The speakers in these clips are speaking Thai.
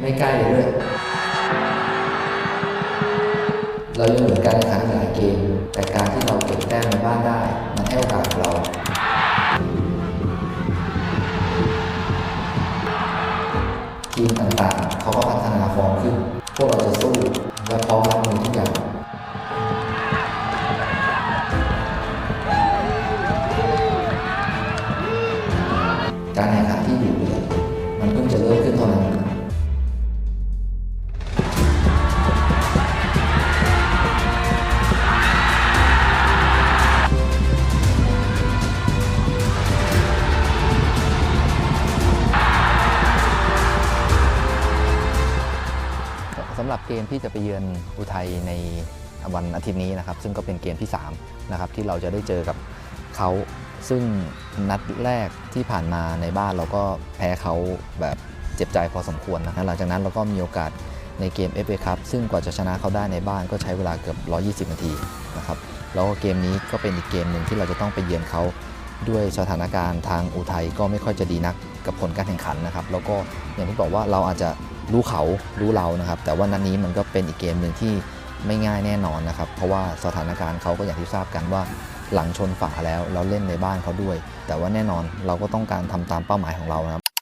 ไม่ใกล้เลยด้วย เรายังเหลือการแข่งขันหลายเกม แต่การที่เราเก็บแต้มในบ้านได้ มันให้โอกาสเรา ทีมต่างๆ เขาก็พัฒนาฟอร์มขึ้น พวกเราจะสู้ และพร้อมรับมือทุกอย่างการแข่งขันที่ดุเดือ สำหรับเกมที่จะไปเยือนอุทัยในวันอาทิตย์นี้นะครับ ซึ่งก็เป็นเกมที่3นะครับที่เราจะได้เจอกับเขาซึ่งนัดแรกที่ผ่านมาในบ้านเราก็แพ้เขาแบบเจ็บใจพอสมควรนะหลังจากนั้นเราก็มีโอกาสในเกม FA ครับซึ่งกว่าจะชนะเขาได้ในบ้านก็ใช้เวลาเกือบ 120 นาทีนะครับแล้วก็เกมนี้ก็เป็นอีกเกมหนึ่งที่เราจะต้องไปเยือนเขาด้วยสถานการณ์ทางอุทัยก็ไม่ค่อยจะดีนักกับผลการแข่งขันนะครับ แล้วก็อย่างที่บอกว่าเราอาจจะ รู้เขารู้เรานะครับ แต่ว่านัดนี้มันก็เป็นอีกเกมหนึ่งที่ไม่ง่ายแน่นอนนะครับ เพราะว่าสถานการณ์เขาก็อย่างที่ทราบกันว่าหลังชนฝาแล้วเราเล่นในบ้านเขาด้วย แต่ว่าแน่นอนเราก็ต้องการทำตามเป้าหมายของเรานะครับ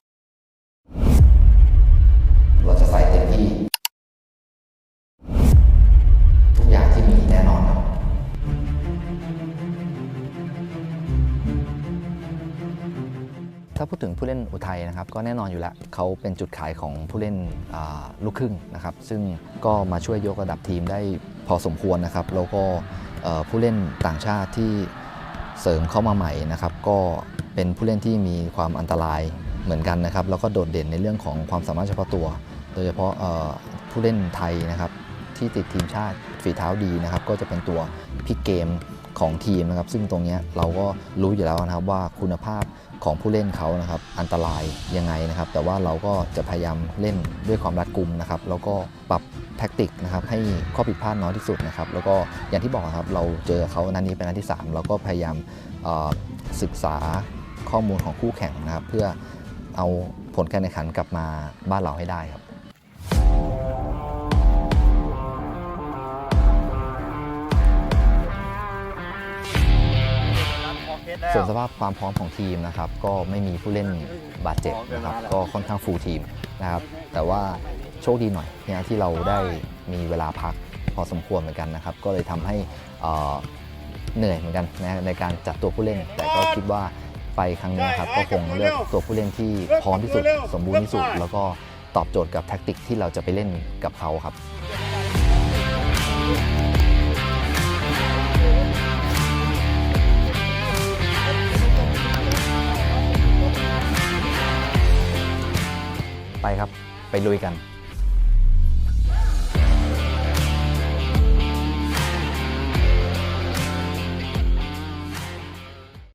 ถ้าพูดถึงผู้เล่นอุทัยนะครับก็แน่นอนอยู่แล้วเขาเป็นจุดขายของผู้เล่นลูกครึ่งนะครับซึ่งก็มาช่วยยกระดับทีมได้พอสมควรนะครับแล้วก็ผู้เล่นต่างชาติที่เสริมเข้ามาใหม่นะครับก็เป็นผู้เล่นที่มีความอันตรายเหมือนกันนะครับแล้วก็โดดเด่นในเรื่องของความสามารถเฉพาะตัว โดยเฉพาะผู้เล่นไทยนะครับที่ติดทีมชาติฝีเท้าดีนะครับก็จะเป็นตัวพิกเกม ของทีมนะครับ ซึ่งตรงนี้เราก็รู้อยู่แล้วนะครับว่าคุณภาพของผู้เล่นเขานะครับอันตรายยังไงนะครับ แต่ว่าเราก็จะพยายามเล่นด้วยความรัดกุมนะครับ แล้วก็ปรับแท็กติกนะครับให้ข้อผิดพลาดน้อยที่สุดนะครับ แล้วก็อย่างที่บอกครับเราเจอเขานัดนี้เป็นนัดที่ 3 เราก็พยายามศึกษาข้อมูลของคู่แข่งนะครับ เพื่อเอาผลการแข่งขันกลับมาบ้านเราให้ได้ครับ ส่วนสภาพความพร้อมของทีมนะครับก็ไม่มีผู้เล่นบาดเจ็บนะครับก็ค่อนข้างฟูลทีมนะครับแต่ว่าโชคดีหน่อยเนี่ยที่เราได้มีเวลาพักพอสมควรเหมือนกันนะครับ ก็เลยทำให้เอ่อเหนื่อยเหมือนกันนะในการจัดตัวผู้เล่น แต่ก็คิดว่าไปครั้งนี้ครับก็คงเลือกตัวผู้เล่นที่พร้อมที่สุด สมบูรณ์ที่สุด แล้วก็ตอบโจทย์กับแท็กติกที่เราจะไปเล่นกับเขาครับ ครับ ไปลุยกัน